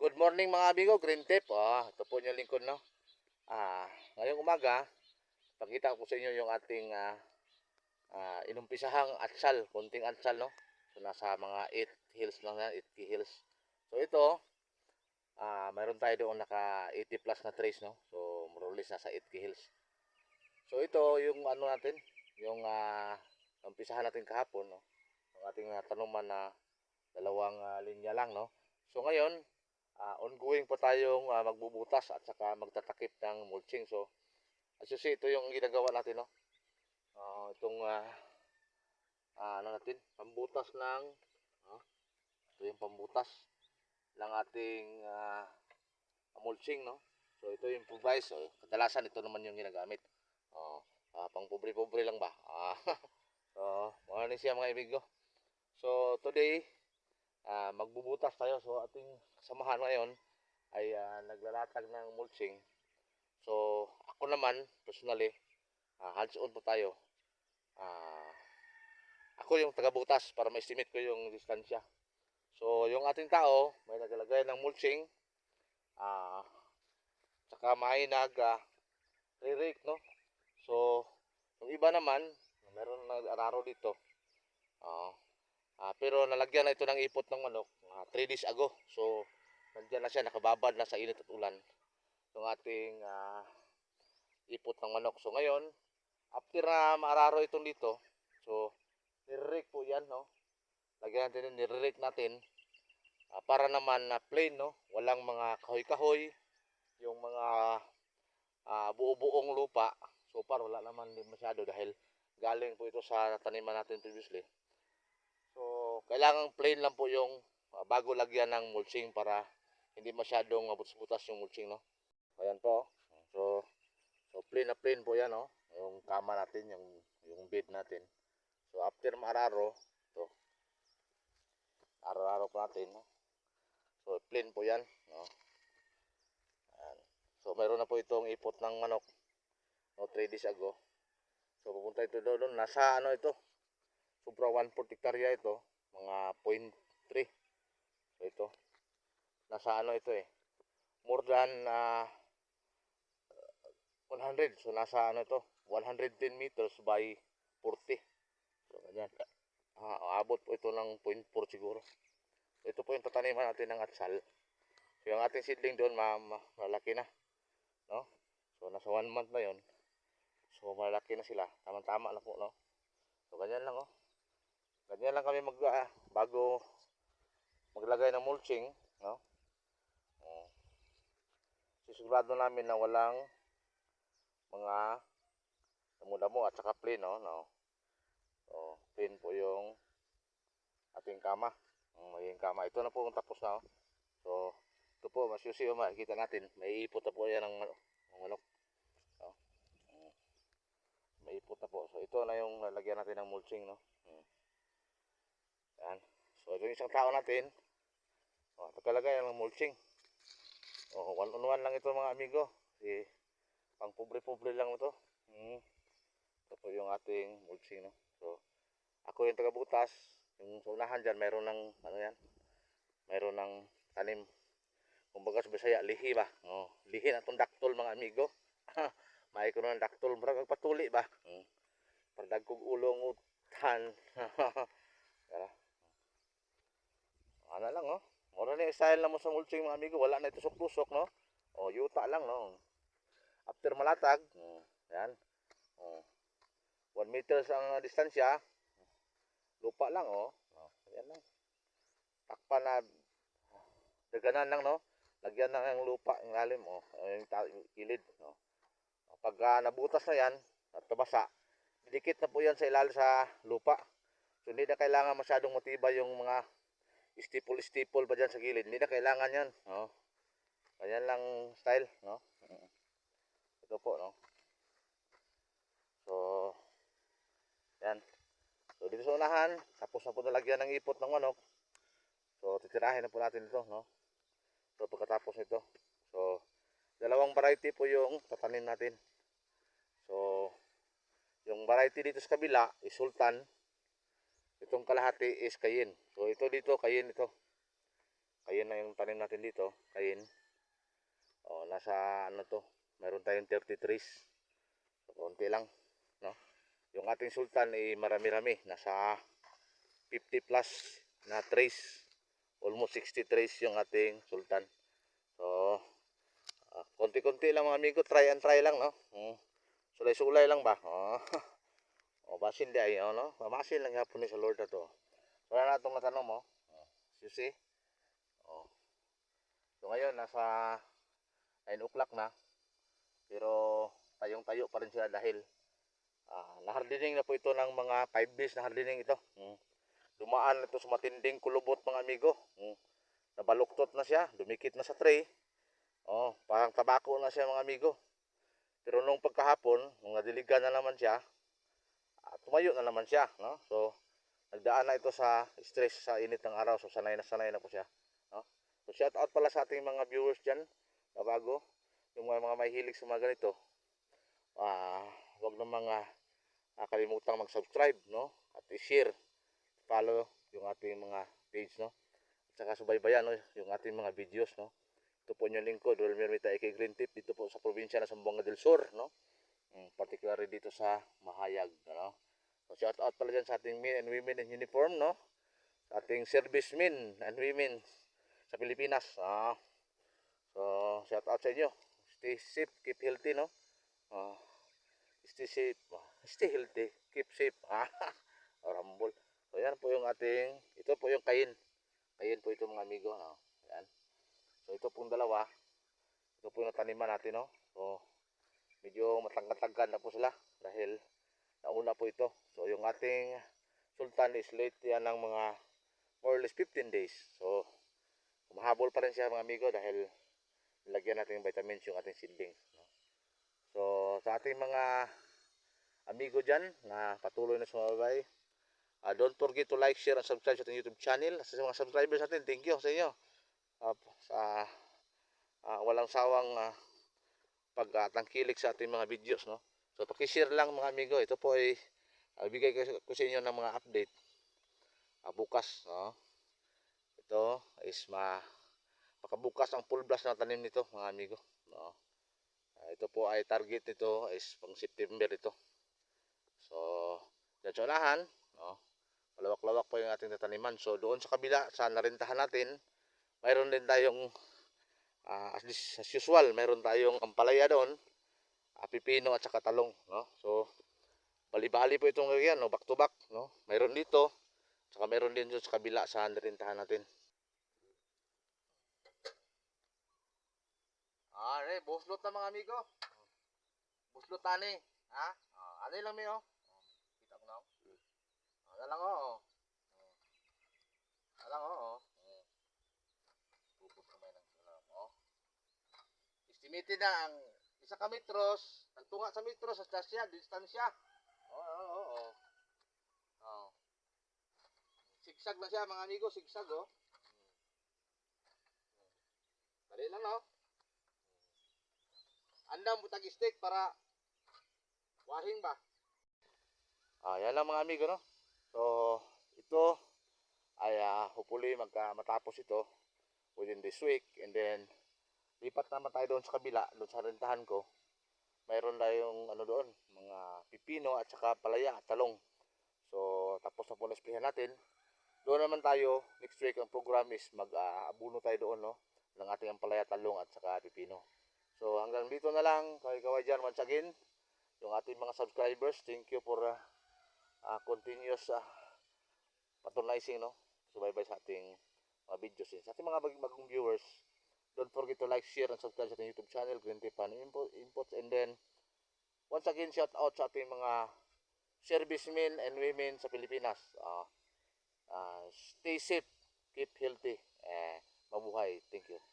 Good morning mga amigo, Green Tip. Ah, ito po yung lingkod, no? Ah, ngayong umaga, pakita ko sa inyo yung ating ah, ah, inumpisahang atsal, kunting atsal, no? So, nasa mga 8 hills lang yan, 80 hills. So, ito, ah, mayroon tayo doon naka 80 plus na trace, no? So, less nasa 80 hills. So, ito yung ano natin, yung ah, umpisahan natin kahapon, no? Yung ating ah, tanuman na dalawang ah, linya lang, no? So, ngayon, ah, ongoing po tayong ah, magbubutas at saka magtatakip ng mulching. So, as you see, ito yung ginagawa natin, no? Ah, itong ah, ah, ano natin, pambutas ng ah, ito yung pambutas ng ating ah, mulching, no? So, ito yung provise. So, kadalasan ito naman yung ginagamit. Oh, ah, pang pobre-pobre lang ba? Ah, so, mga siya mga ibigo. So, today, ah, magbubutas tayo. So, ating kasamahan ngayon ay ah, naglalatag ng mulching. So, ako naman, personally, ah, hands-on po tayo. Ah, ako yung taga-butas para ma-estimate ko yung distansya. So, yung ating tao, may nagalagay ng mulching. Ah, tsaka may nag ah, re-rake, no? So, yung iba naman, meron na araro dito. Ah, Ah, pero nalagyan na ito ng ipot ng manok 3 days ago. So, nandiyan na siya, nakababad na sa init at ulan. Yung ating ah, ipot ng manok. So, ngayon, after na maararo itong dito, so, nire-rake po yan, no? Lagyan natin, nire-rake natin ah, para naman na plain, no? Walang mga kahoy-kahoy, yung mga ah, buo-buong lupa. So far, wala naman din masyado dahil galing po ito sa taniman natin previously. So, kailangan plain lang po yung uh, bago lagyan ng mulching para hindi masyadong mabutas-butas yung mulching, no? Ayan po. So, so plain na plain po yan, no? Yung kama natin, yung, yung bed natin. So, after maararo, to araro po natin, no? So, plain po yan, no? Ayan. So, mayroon na po itong ipot ng manok, no? 3 days ago. So, pupunta ito doon, nasa ano ito, sobra 1 hektarya ito, mga 0.3. So ito, nasa ano ito eh, more than ah, 100. So nasa ano ito, 110 meters by 40. So ganyan. Ah, abot po ito ng 0.4 siguro. Ito po yung tataniman natin ng atsal. So yung ating seedling doon, ma ma- malaki na. No? So nasa 1 month na yon. So malaki na sila. Tama-tama na po, no? So ganyan lang, oh. Ganyan lang kami mag ah, bago maglagay ng mulching, no? Oh. Sisigurado namin na walang mga damo-damo at saka plain, no? no? So, plain po yung ating kama. Ang magiging kama. Ito na po ang tapos na, oh. So, ito po, mas yusi, oh, makikita natin. May ipot na po yan ng manok. Oh. May ipot na po. So, ito na yung lalagyan natin ng mulching, no? Mm. Yan. So, ito yung isang tao natin. O, pagkalagay ng mulching. O, one on one lang ito mga amigo. Si, pang pobre-pobre lang ito. Hmm. Ito po yung ating mulching, no? So, ako yung taga-butas. Yung sa unahan dyan, mayroon ng, ano yan? Mayroon ng tanim. Kumbaga sa Bisaya, lihi ba? O, lihi na itong daktol mga amigo. May ko ng daktol. Marag patuli ba? Hmm. Pardagkog ulong utan. Kaya, ano lang, oh. Mura na style na mo sa mulching mga amigo. Wala na tusok-tusok, no? O, yuta lang, no? After malatag, mm, yan. Oh. One meters ang distansya. Lupa lang, oh. oh yan lang. Takpan na daganan lang, no? Lagyan na ng lupa, yung lalim, oh. Yung, yung kilid, no? Pag ah, nabutas na yan, at tabasa, didikit na po yan sa ilalim sa lupa. So, hindi na kailangan masyadong matibay yung mga stipple-stipple pa dyan sa gilid. Hindi na kailangan yan. No? Ganyan lang style. No? Ito po. No? So, yan. So, dito sa unahan, tapos na po nalagyan ng ipot ng manok. So, titirahin na po natin ito. No? So, pagkatapos nito. So, dalawang variety po yung tatanim natin. So, yung variety dito sa kabila is sultan. Itong kalahati is kayin. So ito dito kayin ito. kayin na yung tanim natin dito. Kayin. Oh, nasa ano to? Meron tayong 30 trees. So, konti lang, no? Yung ating sultan ay marami-rami, nasa 50 plus na trees. Almost 60 trees yung ating sultan. So, ah, konti-konti lang mga amigo, try and try lang, no? Hmm. Sulay-sulay lang ba? Oh. o basin di ay, oh, no? Mamasin lang yapon ni sa Lord na to. Wala na itong natanong mo. Oh. You? Oh. So ngayon, nasa 9 o'clock na. Pero tayong-tayo pa rin sila dahil ah, nahardening na po ito ng mga 5 days na hardening ito. Hmm. Dumaan ito sa matinding kulubot mga amigo. Hmm. Nabaluktot na siya, dumikit na sa tray. Oh, parang tabako na siya mga amigo. Pero nung pagkahapon, nung nadiligan na naman siya, ah, tumayo na naman siya, no? So, nagdaan na ito sa stress sa init ng araw. So, sanay na sanay na po siya, no? So, shout out pala sa ating mga viewers dyan, na bago, yung mga, mga may hilig sa mga ganito. Ah, wag na mga ah, kalimutang mag-subscribe, no? At i-share, follow yung ating mga page, no? At saka subaybayan, no? Yung ating mga videos, no? Ito po yung lingkod, Wilmer Mita Ike Green Tip, dito po sa probinsya ng Zamboanga del Sur, no? Mm, particularly dito sa Mahayag, no? So, shout out pala dyan sa ating men and women in uniform, no? Sa ating servicemen and women sa Pilipinas, ah. So, shout out sa inyo. Stay safe, keep healthy, no? Ah, stay safe, ah, stay healthy, keep safe. Ah, rambol. So, yan po yung ating, ito po yung kain. Kain po ito mga amigo, no? Yan. So ito pong dalawa, ito po yung nataniman natin, no? So medyo matangkad-tangkad na po sila dahil nauna po ito. So yung ating sultan is late yan ng mga more or less 15 days. So kumahabol pa rin siya mga amigo dahil nilagyan natin yung vitamins yung ating seedlings. So sa ating mga amigo dyan na patuloy na sumabay, ah, don't forget to like, share, and subscribe sa ating YouTube channel. Sa mga subscribers natin, thank you sa inyo uh, sa ah, walang sawang uh, pagtangkilik sa ating mga videos no so paki-share lang mga amigo. Ito po ay uh, bigay ko, sa inyo ng mga update. Ah, bukas no? Ito is ma makabukas ang full blast na tanim nito mga amigo no? Ah, ito po ay target nito is pang September ito. So unahan no? Malawak-lawak po yung ating tataniman. So doon sa kabila sa narintahan natin mayroon din tayong ah, as, as usual, mayroon tayong ampalaya doon, pipino at saka talong, no? So bali-bali po itong area, no, back to back, no? Mayroon dito, saka mayroon din doon sa kabila sa narintahan natin. Ah, re, buslot na mga amigo. Buslot tani, ha? Ah, ano lang mi oh. Kita mo na oh. Ano lang oh. Ano lang oh. oh. Pupot kamay ng salam, oh. Estimated na ang isa ka metros, ang tunga sa metros sa stasya, distansya. Oo, oo, oo, oo. Oh. Sigsag na siya mga amigo, sigsag oh. Dali lang no. Andam butag stick para wahing ba? Ah, yan lang mga amigo no. So, ito ay uh, hopefully magka matapos ito within this week and then lipat naman tayo doon sa kabila doon sa rentahan ko. Mayroon tayong ano doon mga pipino at saka palaya talong. So tapos na po na natin. Doon naman tayo next week ang program is mag uh, tayo doon no ng ating ampalaya talong at saka pipino. So hanggang dito na lang. Kay kaway dyan once again. Yung ating mga subscribers thank you for uh, uh, continuous uh, patronizing no. Subaybay sa ating mga videos din. Sa ating mga bag- bagong viewers, to like, share, and subscribe sa ating YouTube channel, Green Tipan Info, Inputs. And then, once again, shout out sa ating mga servicemen and women sa Pilipinas. Uh, uh, stay safe, keep healthy, eh, mabuhay. Thank you.